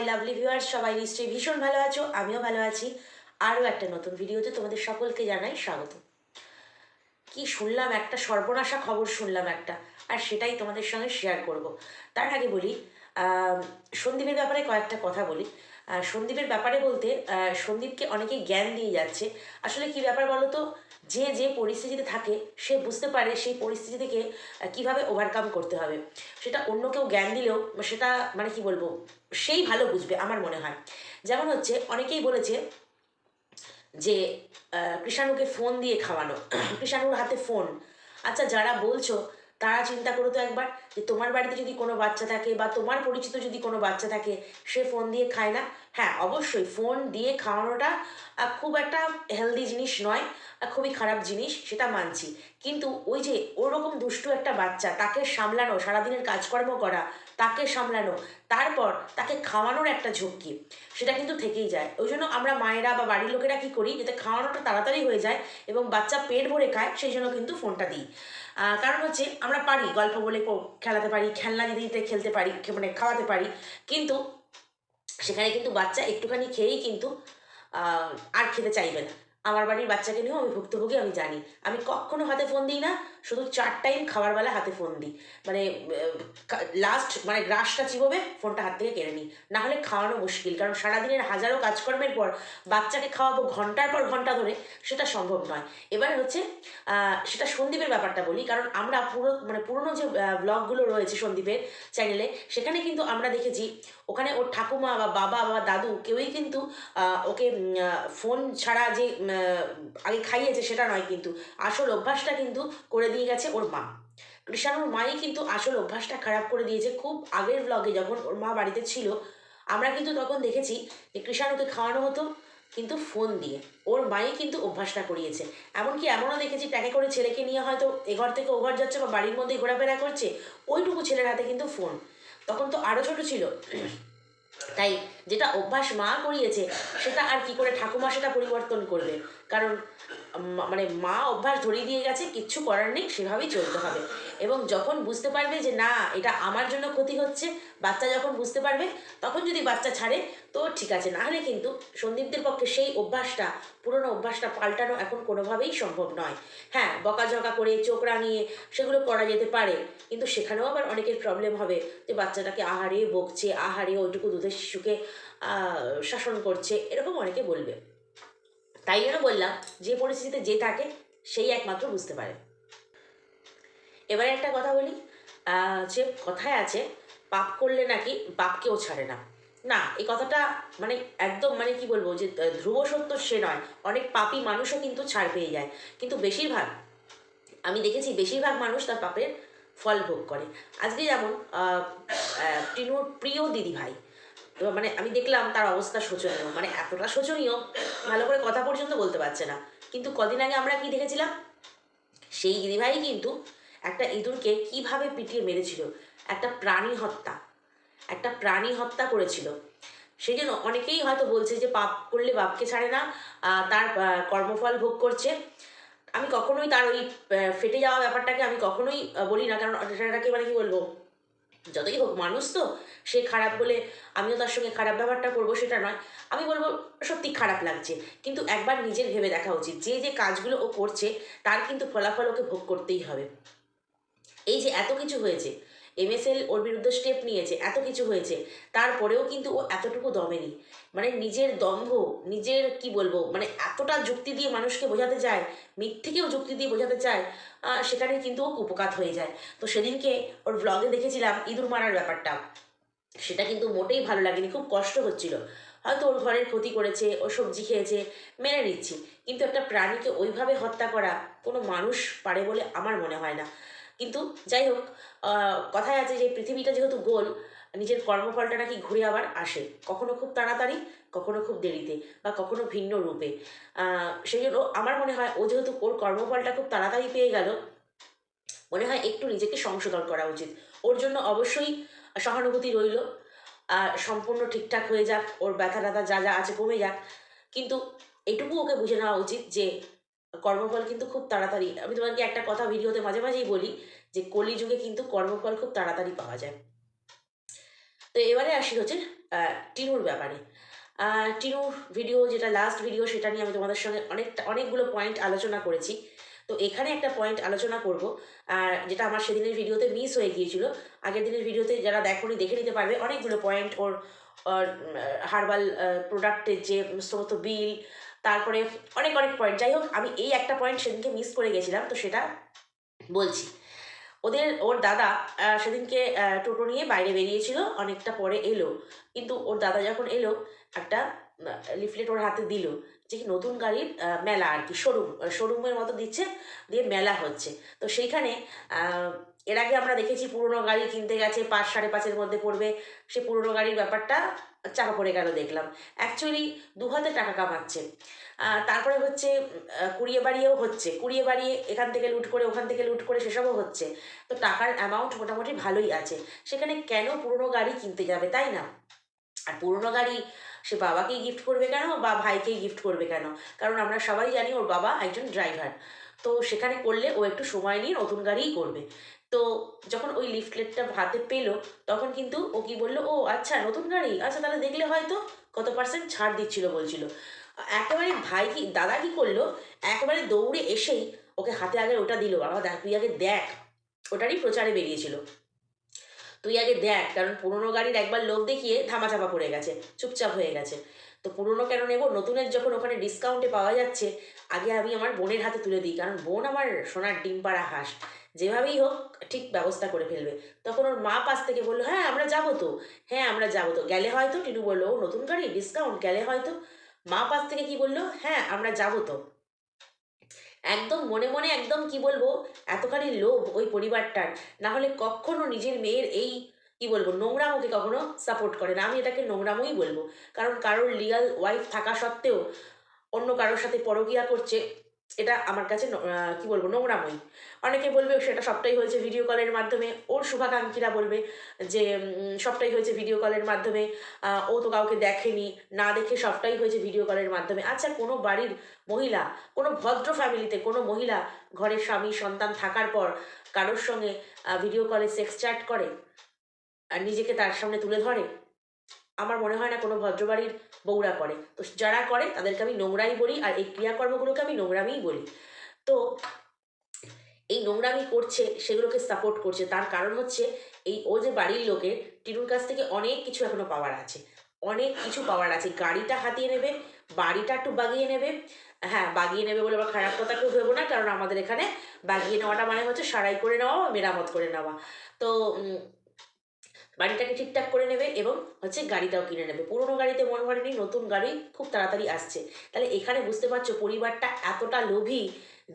My lovely viewers সবাই নিশ্চয়ই ভীষণ ভালো আছো, আমিও ভালো আছি। আরও একটা নতুন ভিডিওতে তোমাদের সকলকে জানাই স্বাগত। কি শুনলাম একটা, সর্বনাশা খবর শুনলাম একটা, আর সেটাই তোমাদের সঙ্গে শেয়ার করব। তার আগে বলি সন্দীপের ব্যাপারে কয়েকটা কথা বলি। সন্দীপের ব্যাপারে বলতে সন্দীপকে অনেকেই জ্ঞান দিয়ে যাচ্ছে। আসলে কি ব্যাপার বলো তো যে যে পরিস্থিতিতে থাকে, সে বুঝতে পারে সেই পরিস্থিতি থেকে কীভাবে ওভারকাম করতে হবে। সেটা অন্য কেউ জ্ঞান দিলেও সেটা মানে কি বলব, সেই ভালো বুঝবে, আমার মনে হয়। যেমন হচ্ছে, অনেকেই বলেছে যে কৃষাণুকে ফোন দিয়ে খাওয়ানো। কৃষাণুর হাতে ফোন আচ্ছা যারা বলছো, তারা চিন্তা করো তো একবার। যে তোমার বাড়িতে যদি কোনো বাচ্চা থাকে বা তোমার পরিচিত যদি কোনো বাচ্চা থাকে, সে ফোন দিয়ে খায় না? হ্যাঁ অবশ্যই ফোন দিয়ে খাওয়ানোটা খুব একটা হেলদি জিনিস নয় খুবই খারাপ জিনিস, সেটা মানছি। কিন্তু ওই যে ওরকম দুষ্টু একটা বাচ্চা, তাকে সামলানো, সারাদিনের কাজকর্ম করা, তাকে সামলানো, তারপর তাকে খাওয়ানোর একটা ঝক্কি, সেটা কিন্তু থেকেই যায়। ওই জন্য আমরা মায়েরা বা বাড়ির লোকেরা কী করি, যাতে খাওয়ানোটা তাড়াতাড়ি হয়ে যায় এবং বাচ্চা পেট ভরে খায়, সেই জন্য কিন্তু ফোনটা দিই। কারণ হচ্ছে আমরা পারি গল্প বলে খেলাতে পারি, খেলনা দিতে খেলতে পারি মানে খাওয়াতে পারি, কিন্তু সেখানে কিন্তু বাচ্চা একটুখানি খেয়েই কিন্তু আর খেতে চাইবে না। আমার বাড়ির বাচ্চাকে নিয়েও আমি ভুক্তভোগী, আমি জানি। আমি কখনো হাতে ফোন দিই না, শুধু চার টাইম খাবার বেলা হাতে ফোন দিই। মানে লাস্ট মানে গ্রাসটা চিবোবে ফোনটা হাত থেকে কেড়ে নিই। না হলে খাওয়ানো মুশকিল, কারণ সারাদিনের হাজারো কাজকর্মের পর বাচ্চাকে খাওয়াবো ঘণ্টার পর ঘণ্টা ধরে, সেটা সম্ভব নয়। এবার হচ্ছে সেটা সন্দীপের ব্যাপারটা বলি, কারণ আমরা পুরো মানে পুরোনো যে ব্লগগুলো রয়েছে সন্দীপের চ্যানেলে সেখানে কিন্তু আমরা দেখেছি ওখানে ওর ঠাকুমা বা বাবা বা দাদু কেউই কিন্তু ওকে ফোন ছাড়া যে আগে খাইয়েছে সেটা নয় কিন্তু, আসল অভ্যাসটা কিন্তু করে দিয়ে গেছে ওর মা। কৃষাণুর মাই কিন্তু আসল অভ্যাসটা খারাপ করে দিয়েছে খুব আগের ব্লগে যখন ওর মা বাড়িতে ছিল, আমরা কিন্তু তখন দেখেছি যে কৃষাণুকে খাওয়ানো হতো কিন্তু ফোন দিয়ে। ওর মাই কিন্তু অভ্যাসটা করিয়েছে। এমনকি এমনও দেখেছি ট্যাকে করে ছেলেকে নিয়ে হয়তো এ ঘর থেকে ও ঘর যাচ্ছে বা বাড়ির মধ্যেই ঘোরাফেরা করছে, ওইটুকু ছেলের হাতে কিন্তু ফোন তখন তো আরও ছোট ছিল। তাই যেটা অভ্যাস মা করিয়েছে, সেটা আর কি করে ঠাকুমা সেটা পরিবর্তন করবে? কারণ মানে মা অভ্যাস ধরিয়ে দিয়ে গেছে, কিচ্ছু করার নেই, সেভাবেই চলতে হবে। এবং যখন বুঝতে পারবে যে না, এটা আমার জন্য ক্ষতি হচ্ছে, বাচ্চা যখন বুঝতে পারবে, তখন যদি বাচ্চা ছাড়ে, তো ঠিক আছে। নাহলে কিন্তু সন্দীপদের পক্ষে সেই অভ্যাসটা, পুরনো অভ্যাসটা পাল্টানো এখন কোনোভাবেই সম্ভব নয়। হ্যাঁ বকাঝকা করে, চোখ রাঙিয়ে সেগুলো করা যেতে পারে, কিন্তু সেখানেও আবার অনেকের প্রবলেম হবে যে বাচ্চাটাকে আহারে বকছে আহারে ওইটুকু দুধের শিশুকে শাসন করছে, এরকম অনেকে বলবে। তাই জন্য বললাম, যে পরিস্থিতিতে যে থাকে, সেই একমাত্র বুঝতে পারে। এবারে একটা কথা বলি যে কথায় আছে, পাপ করলে নাকি বাপকেও ছাড়ে না। না, এই কথাটা মানে একদম মানে কি বলব, যে ধ্রুব সত্য সে নয়, অনেক পাপী মানুষও কিন্তু ছাড় পেয়ে যায়। কিন্তু বেশিরভাগ, আমি দেখেছি বেশিরভাগ মানুষ তার পাপের ফল ভোগ করে। আজকে যেমন প্রিয় দিদি তো মানে আমি দেখলাম তার অবস্থা শোচনীয়। মানে এতটা শোচনীয়, ভালো করে কথা পর্যন্ত বলতে পারছে না। কিন্তু কদিন আগে আমরা কি দেখেছিলাম? সেই দিদিভাই কিন্তু একটা ইঁদুরকে কীভাবে পিটিয়ে মেরেছিল? একটা প্রাণী হত্যা। একটা প্রাণী হত্যা করেছিল। সেই জন্য অনেকেই হয়তো বলছে যে পাপ করলে বাপকে ছাড়ে না তার কর্মফল ভোগ করছে। আমি কখনোই তার ওই ফেটে যাওয়া ব্যাপারটাকে আমি কখনোই বলি না। কারণ সেটাকে মানে কি বলব? যতই হোক মানুষ তো, সে খারাপ বলে আমিও তার সঙ্গে খারাপ ব্যবহারটা করব সেটা নয়। আমি বলব, সত্যি খারাপ লাগছে। কিন্তু একবার নিজের ভেবে দেখা উচিত। যে যে কাজগুলো ও করছে, তার কিন্তু ফলাফল ওকে ভোগ করতেই হবে। এই যে এত কিছু হয়েছে এমএসএল ওর বিরুদ্ধে স্টেপ নিয়েছে, এত কিছু হয়েছে। তারপরেও কিন্তু ও এতটুকু দমেনি। মানে নিজের দম্ভ, নিজের কি বলব মানে এতটা যুক্তি দিয়ে মানুষকে বোঝাতে চায়, মিথ্যেকেও যুক্তি দিয়ে বোঝাতে চায় সেখানে কিন্তু ও কুপকাত হয়ে যায়। তো সেদিনকে ওর ব্লগে দেখেছিলাম ইঁদুর মারার ব্যাপারটা। সেটা কিন্তু মোটেই ভালো লাগেনি, খুব কষ্ট হচ্ছিল। হয়তো ওর ঘরের ক্ষতি করেছে, ও সবজি খেয়েছে, মেনে নিচ্ছি। কিন্তু একটা প্রাণীকে ওইভাবে হত্যা করা কোনো মানুষ পারে বলে আমার মনে হয় না। কিন্তু যাই হোক কথায় আছে যে পৃথিবীটা যেহেতু গোল, নিজের কর্মফলটা নাকি ঘুরে আবার আসে। কখনো খুব তাড়াতাড়ি, কখনো খুব দেরিতে বা কখনো ভিন্ন রূপে। সেই জন্য আমার মনে হয় ও যেহেতু ওর কর্মফলটা খুব তাড়াতাড়ি পেয়ে গেল, মনে হয় একটু নিজেকে সংশোধন করা উচিত। ওর জন্য অবশ্যই সহানুভূতি রইল সম্পূর্ণ ঠিকঠাক হয়ে যাক, ওর ব্যথা ট্যাথা যা যা আছে কমে যাক। কিন্তু এটুকু ওকে বুঝে নেওয়া উচিত যে কর্মফল কিন্তু খুব তাড়াতাড়ি, আমি তোমাকে একটা কথা ভিডিওতে মাঝে মাঝেই বলি যে কলিযুগে কিন্তু কর্মফল খুব তাড়াতাড়ি পাওয়া যায়। তো এবারে আসি হচ্ছে টিনুর ব্যাপারে। টিনুর ভিডিও যেটা লাস্ট ভিডিও সেটা নিয়ে আমি তোমাদের সঙ্গে অনেকটা, অনেকগুলো পয়েন্ট আলোচনা করেছি। তো এখানে একটা পয়েন্ট আলোচনা করব, আর যেটা আমার সেদিনের ভিডিওতে মিস হয়ে গিয়েছিল, আগের দিনের ভিডিওতে যারা দেখোনি, দেখে নিতে পারবে। অনেকগুলো পয়েন্ট ওর হার্বাল প্রোডাক্টের যে সমস্ত বিল তারপরে অনেক অনেক পয়েন্ট যাই হোক, আমি এই একটা পয়েন্ট সেদিনকে মিস করে গেছিলাম, তো সেটা বলছি। ওদের, ওর দাদা সেদিনকে টোটো নিয়ে বাইরে বেরিয়েছিল, অনেকটা পরে এলো। কিন্তু ওর দাদা যখন এলো, একটা লিফলেট ওর হাতে দিল যে কি নতুন গাড়ির মেলা আর কি শোরুম শোরুমের মতো দিচ্ছে, দিয়ে মেলা হচ্ছে। তো সেইখানে এর আগে আমরা দেখেছি পুরনো গাড়ি কিনতে গেছে, পাঁচ সাড়ে পাঁচের মধ্যে পড়বে। সে পুরনো গাড়ির ব্যাপারটা চাপা পড়ে গেল দেখলাম? অ্যাকচুয়ালি দু হাতে টাকা কামাচ্ছে। তারপরে হচ্ছে কুড়িয়ে বাড়িয়েও হচ্ছে। কুড়িয়ে বাড়িয়ে এখান থেকে লুট করে, ওখান থেকে লুট করে সেসবও হচ্ছে। তো টাকার অ্যামাউন্ট মোটামুটি ভালোই আছে। সেখানে কেন পুরনো গাড়ি কিনতে যাবে, তাই না? আর পুরনো গাড়ি সে বাবাকেই গিফট করবে কেন বা ভাইকেই গিফট করবে কেন? কারণ আমরা সবাই জানি ওর বাবা একজন ড্রাইভার তো সেখানে করলে ও একটু সময় নিয়ে নতুন গাড়িই করবে। তো যখন ওই লিফলেটটা হাতে পেল, তখন কিন্তু ও কি বলল, ও আচ্ছা নতুন গাড়ি? আচ্ছা তাহলে দেখলে হয়তো কত পার্সেন্ট ছাড় দিচ্ছিল, বলছিল। একেবারে ভাই কি, দাদা কি করল, একেবারে দৌড়ে এসেই ওকে হাতে আগে ওটা দিল, বাবা, দেখ, তুই আগে দেখ। ওটারই প্রচারে বেরিয়েছিল। তুই আগে দেখ, কারণ পুরোনো গাড়ির একবার লোভ দেখিয়ে ধামাচাপা পড়ে গেছে, চুপচাপ হয়ে গেছে। তো পুরোনো কেন নেব? নতুনের যখন ওখানে ডিসকাউন্টে পাওয়া যাচ্ছে, আগে আমি আমার বোনের হাতে তুলে দিই, কারণ বোন আমার সোনার ডিম পাড়া হাঁস। যেভাবেই হোক ঠিক ব্যবস্থা করে ফেলবে। তখন ওর মা পাশ থেকে বলল হ্যাঁ আমরা যাব তো। হ্যাঁ আমরা যাব তো। গেলে হয়তো? টিনু বলল "ও, নতুন গাড়ি? ডিসকাউন্ট? গেলে হয়তো? মা পাশ থেকে কি বলল হ্যাঁ আমরা যাব তো। একদম মনে মনে একদম কি বলব এতখানি লোভ ওই পরিবারটার। না হলে কখনো নিজের মেয়ের এই কি বলব নোংরা নোংরামোকে কখনো সাপোর্ট করে না। আমি এটাকে নোংরামোই বলব। কারণ কারোর লিগাল ওয়াইফ থাকা সত্ত্বেও অন্য কারোর সাথে পরকিয়া করছে এটা আমার কাছে কি বলব নোংরামই অনেকে বলবে সেটা সবটাই হয়েছে ভিডিও কলের মাধ্যমে। ওর শুভাকাঙ্ক্ষীরা বলবে যে সবটাই হয়েছে ভিডিও কলের মাধ্যমে। ও তো কাউকে দেখেনি, না দেখে সবটাই হয়েছে ভিডিও কলের মাধ্যমে। আচ্ছা কোনো বাড়ির মহিলা, কোনো ভদ্র ফ্যামিলিতে কোনো মহিলা ঘরের স্বামী, সন্তান থাকার পর কারোর সঙ্গে ভিডিও কলে সেক্স চ্যাট করে আর নিজেকে তার সামনে তুলে ধরে? আমার মনে হয় না কোনো ভদ্রবাড়ির বউরা করে। তো যারা করে, তাদেরকে আমি নোংরাই বলি আর এই ক্রিয়াকর্মগুলোকে আমি নোংরামিই বলি। তো এই নোংরামি করছে, সেগুলোকে সাপোর্ট করছে। তার কারণ হচ্ছে, এই ও যে বাড়ির লোকের, টিনুর কাছ থেকে অনেক কিছু এখনও পাওয়ার আছে। অনেক কিছু পাওয়ার আছে। গাড়িটা হাতিয়ে নেবে, বাড়িটা একটু বাগিয়ে নেবে। হ্যাঁ বাগিয়ে নেবে বলে আবার খারাপ কথা কেউ ভেবো না, কারণ আমাদের এখানে বাগিয়ে নেওয়াটা মানে হচ্ছে সারাই করে নেওয়া মেরামত করে নেওয়া। তো বাড়িটাকে ঠিকঠাক করে নেবে এবং হচ্ছে গাড়িটাও কিনে নেবে। পুরোনো গাড়িতে মন ভরেনি নতুন গাড়ি খুব তাড়াতাড়ি আসছে। তাহলে এখানে বুঝতে পারছ পরিবারটা এতটা লোভী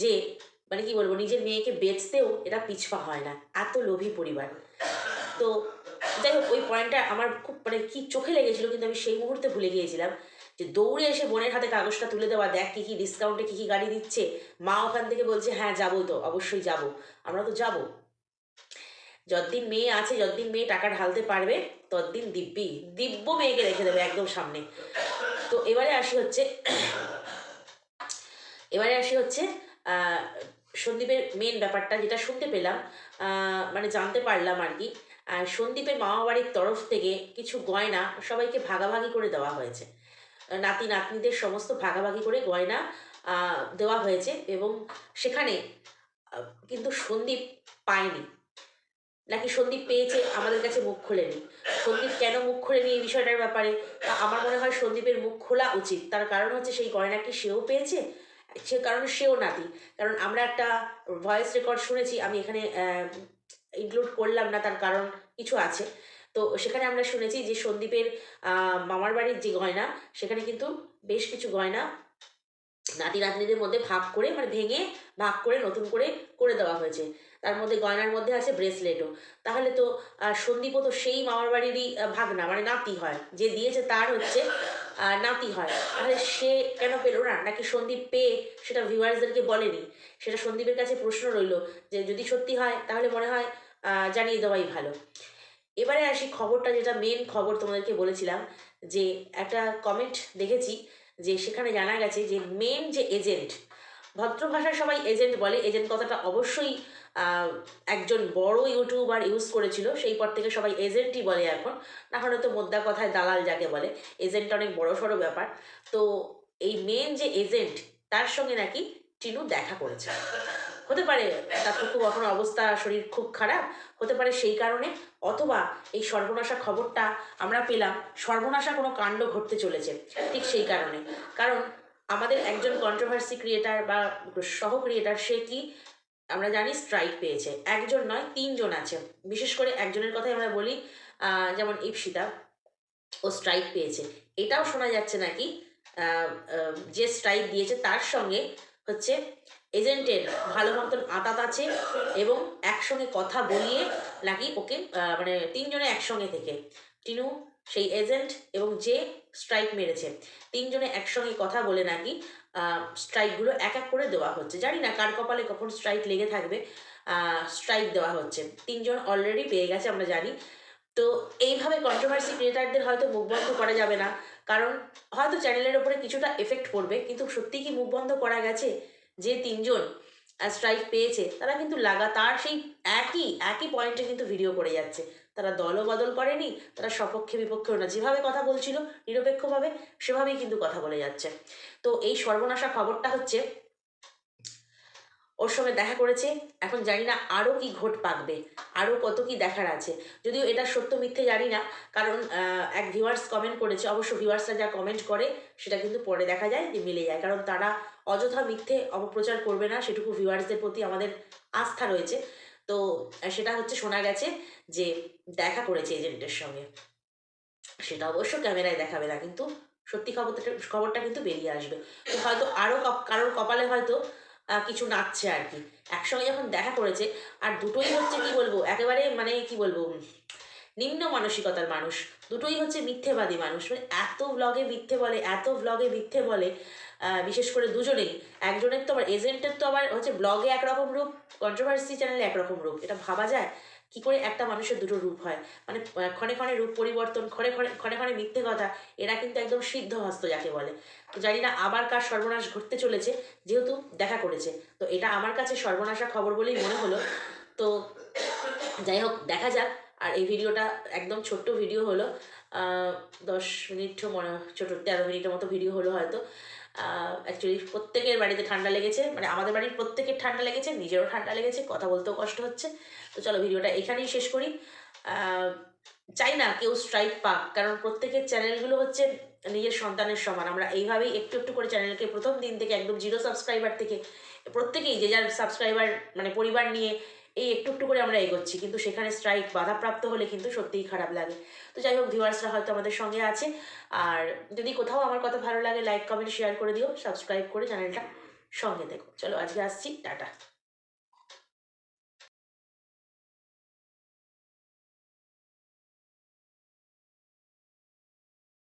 যে মানে কি বলব, নিজের মেয়েকে বেচতেও এরা পিছপা হয় না। এত লোভী পরিবার। তো যাই হোক, ওই পয়েন্টটা আমার খুব মানে কি চোখে লেগেছিল কিন্তু আমি সেই মুহূর্তে ভুলে গিয়েছিলাম যে দৌড়ে এসে বোনের হাতে কাগজটা তুলে দেওয়া, দেখ কী কী ডিসকাউন্টে কী কী গাড়ি দিচ্ছে। মা ওখান থেকে বলছে হ্যাঁ যাব তো, অবশ্যই যাব। আমরা তো যাব। যতদিন মেয়ে আছে, যতদিন মেয়ে টাকা ঢালতে পারবে, ততদিন দিব্যি, দিব্য মেয়েকে রেখে দেবে একদম সামনে। তো এবারে আসি হচ্ছে, এবারে আসি হচ্ছে সন্দীপের মেন ব্যাপারটা যেটা শুনতে পেলাম মানে জানতে পারলাম আর কি। সন্দীপের মামা বাড়ির তরফ থেকে কিছু গয়না সবাইকে ভাগাভাগি করে দেওয়া হয়েছে। নাতি, নাতনিদের সমস্ত ভাগাভাগি করে গয়না দেওয়া হয়েছে এবং সেখানে কিন্তু সন্দীপ পায়নি। নাকি সন্দীপ পেয়েছে আমাদের কাছে মুখ খোলেনি? সন্দীপ কেন মুখ খোলেনি এই বিষয়টার ব্যাপারে? তা আমার মনে হয় সন্দীপের মুখ খোলা উচিত। তার কারণ হচ্ছে সেই গয়নাটি সেও পেয়েছে? সে কারণ সেও নাতি। কারণ আমরা একটা ভয়েস রেকর্ড শুনেছি, আমি এখানে ইনক্লুড করলাম না, তার কারণ কিছু আছে। তো সেখানে আমরা শুনেছি যে সন্দীপের মামার বাড়ির যে গয়না, সেখানে কিন্তু বেশ কিছু গয়না নাতি নাতনিদের মধ্যে ভাগ করে মানে ভেঙে ভাগ করে, নতুন করে করে দেওয়া হয়েছে। তার মধ্যে গয়নার মধ্যে আছে ব্রেসলেটও। তাহলে তো সন্দীপও তো সেই মামার বাড়িরই ভাগনা মানে নাতি হয়। যে দিয়েছে তার হচ্ছে নাতি হয়। তাহলে সে কেন পেল না? নাকি সন্দীপ পেয়ে সেটা ভিউয়ার্সদেরকে বলেনি? সেটা সন্দীপের কাছে প্রশ্ন রইল যে যদি সত্যি হয়, তাহলে মনে হয় জানিয়ে দেওয়াই ভালো। এবারে আসি খবরটা, যেটা মেন খবর তোমাদেরকে বলেছিলাম, যে একটা কমেন্ট দেখেছি যে সেখানে জানা গেছে যে মেন যে এজেন্ট ভদ্র ভাষায় সবাই এজেন্ট বলে এজেন্ট কথাটা অবশ্যই একজন বড় ইউটিউবার ইউজ করেছিল, সেই পর থেকে সবাই এজেন্টই বলে এখন। না হলে তো মোদ্দা কথায় দালাল যাকে বলে এজেন্ট অনেক বড় সড়ো ব্যাপার। তো এই মেন যে এজেন্ট তার সঙ্গে নাকি টিনু দেখা করেছে। হতে পারে তার তো খুব এখন অবস্থা, শরীর খুব খারাপ, হতে পারে সেই কারণে, অথবা এই সর্বনাশা খবরটা আমরা পেলাম, সর্বনাশা কোনো কাণ্ড ঘটতে চলেছে, ঠিক সেই কারণে। কারণ আমাদের একজন কন্ট্রোভার্সি ক্রিয়েটার বা সহ ক্রিয়েটার সে কি, আমরা জানি স্ট্রাইক পেয়েছে। একজন নয়, তিনজন আছে। বিশেষ করে একজনের কথাই আমরা বলি যেমন ইপসিতা ও স্ট্রাইক পেয়েছে। এটাও শোনা যাচ্ছে নাকি যে স্ট্রাইক দিয়েছে, তার সঙ্গে হচ্ছে এজেন্টের ভালো মতন আতাত আছে এবং একসঙ্গে কথা বলিয়ে নাকি ওকে মানে তিনজনে একসঙ্গে থেকে। টিনু সেই এজেন্ট এবং যে স্ট্রাইক মেরেছে, তিনজনে একসঙ্গে কথা বলে নাকি স্ট্রাইকগুলো এক এক করে দেওয়া হচ্ছে। জানি না কার কপালে কখন স্ট্রাইক লেগে থাকবে স্ট্রাইক দেওয়া হচ্ছে। তিনজন অলরেডি পেয়ে গেছে আমরা জানি। তো এইভাবে কন্ট্রোভার্সি ক্রিয়েটারদের হয়তো মুখ বন্ধ করা যাবে না, কারণ হয়তো চ্যানেলের ওপরে কিছুটা এফেক্ট পড়বে, কিন্তু সত্যিই কি মুখ বন্ধ করা গেছে? যে তিনজন স্ট্রাইক পেয়েছে, তারা কিন্তু লাগাতার সেই একই একই পয়েন্টে কিন্তু ভিডিও করে যাচ্ছে। তারা দলও বদল করেনি, তারা সপক্ষে বিপক্ষেও না। যেভাবে কথা বলছিল, নিরপেক্ষভাবে সেভাবেই কিন্তু কথা বলে যাচ্ছে। তো এই সর্বনাশা খবরটা হচ্ছে, ওর সঙ্গে দেখা করেছে, এখন জানি না আরও কি ঘট পাকবে আরও কত কি দেখার আছে। যদিও এটা সত্য মিথ্যে জানি না, কারণ এক ভিউয়ার্স কমেন্ট করেছে, অবশ্য ভিউয়ার্সরা যা কমেন্ট করে, সেটা কিন্তু পরে দেখা যায় যে মিলে যায়, কারণ তারা অযথা মিথ্যে অপপ্রচার করবে না, সেটুকু ভিউয়ার্সদের প্রতি আমাদের আস্থা রয়েছে। তো সেটা হচ্ছে শোনা গেছে যে দেখা করেছে এজেন্টের সঙ্গে। সেটা অবশ্য ক্যামেরায় দেখাবে না, কিন্তু সত্যি খবরটা খবরটা কিন্তু বেরিয়ে আসবে। তো হয়তো আরও কারোর কপালে হয়তো কিছু নাচছে আর কি। একসঙ্গে যখন দেখা করেছে, আর দুটোই হচ্ছে কি বলব, একেবারে মানে কি বলব, নিম্ন মানসিকতার মানুষ। দুটোই হচ্ছে মিথ্যেবাদী মানুষ। মানে এত ব্লগে মিথ্যে বলে, এত ব্লগে মিথ্যে বলে বিশেষ করে দুজনেই। একজনের তো আবার এজেন্টের তো আবার হচ্ছে ব্লগে একরকম রূপ কন্ট্রোভার্সি চ্যানেলে একরকম রূপ। এটা ভাবা যায়? কি করে একটা মানুষের দুটো রূপ হয়? মানে ক্ষণে ক্ষণে রূপ পরিবর্তন, ক্ষণে ক্ষণে ক্ষণে ক্ষণে মিথ্যে কথা, এরা কিন্তু একদম সিদ্ধ হস্ত যাকে বলে। তো জানি না আবার কার সর্বনাশ ঘটতে চলেছে, যেহেতু দেখা করেছে। তো এটা আমার কাছে সর্বনাশা খবর বলেই মনে হলো। তো যাই হোক, দেখা যাক। আর এই ভিডিওটা একদম ছোট্ট ভিডিও হলো দশ মিনিট মনে ছোটো তেরো মিনিটের মতো ভিডিও হলো হয়তো। অ্যাকচুয়ালি প্রত্যেকের বাড়িতে ঠান্ডা লেগেছে মানে আমাদের বাড়ির প্রত্যেকের ঠান্ডা লেগেছে, নিজেরও ঠান্ডা লেগেছে, কথা বলতেও কষ্ট হচ্ছে। তো চলো ভিডিওটা এখানেই শেষ করি। চাই না কেউ স্ট্রাইক পাক, কারণ প্রত্যেকের চ্যানেলগুলো হচ্ছে নিজের সন্তানের সমান। আমরা এইভাবেই একটু একটু করে চ্যানেলকে প্রথম দিন থেকে একদম জিরো সাবস্ক্রাইবার থেকে, প্রত্যেকেই যে যার সাবস্ক্রাইবার মানে পরিবার নিয়ে এই একটু একটু করে আমরা এগোচ্ছি। কিন্তু সেখানে স্ট্রাইক বাধাপ্রাপ্ত হলে কিন্তু সত্যিই খারাপ লাগে। তো যাই হোক ভিউয়ার্সরা হয়তো আমাদের সঙ্গে আছে। আর যদি কোথাও আমার কথা ভালো লাগে লাইক কমেন্ট শেয়ার করে দিও। সাবস্ক্রাইব করে চ্যানেলটা সঙ্গে দেখো চলো, আজকে আসছি। টাটা।